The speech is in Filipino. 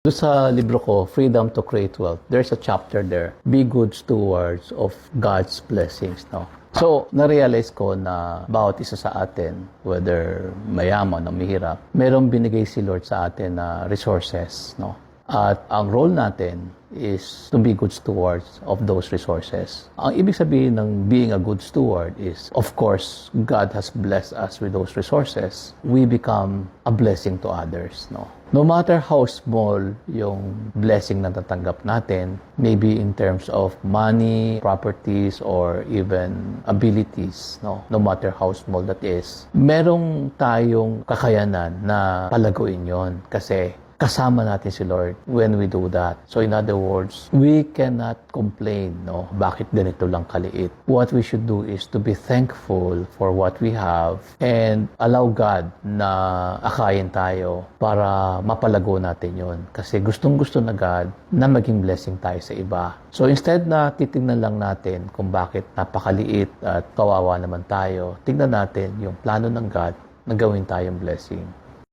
Doon sa libro ko, Freedom to Create Wealth, there's a chapter there, Be Good Stewards of God's Blessings. No? So, na-realize ko na bawat isa sa atin, whether mayaman o mahirap, merong binigay si Lord sa atin na resources. No? At ang role natin is to be good stewards of those resources. Ang ibig sabihin ng being a good steward is, of course, God has blessed us with those resources. We become a blessing to others. No? No matter how small yung blessing na natanggap natin, maybe in terms of money, properties, or even abilities, no, no matter how small that is, merong tayong kakayanan na palaguin yon kasi kasama natin si Lord when we do that. So in other words, we cannot complain, no? Bakit ganito lang kaliit? What we should do is to be thankful for what we have and allow God na akayin tayo para mapalago natin yon. Kasi gustong gusto na God na maging blessing tayo sa iba. So instead na titingnan lang natin kung bakit napakaliit at kawawa naman tayo, tingnan natin yung plano ng God na gawin tayong blessing.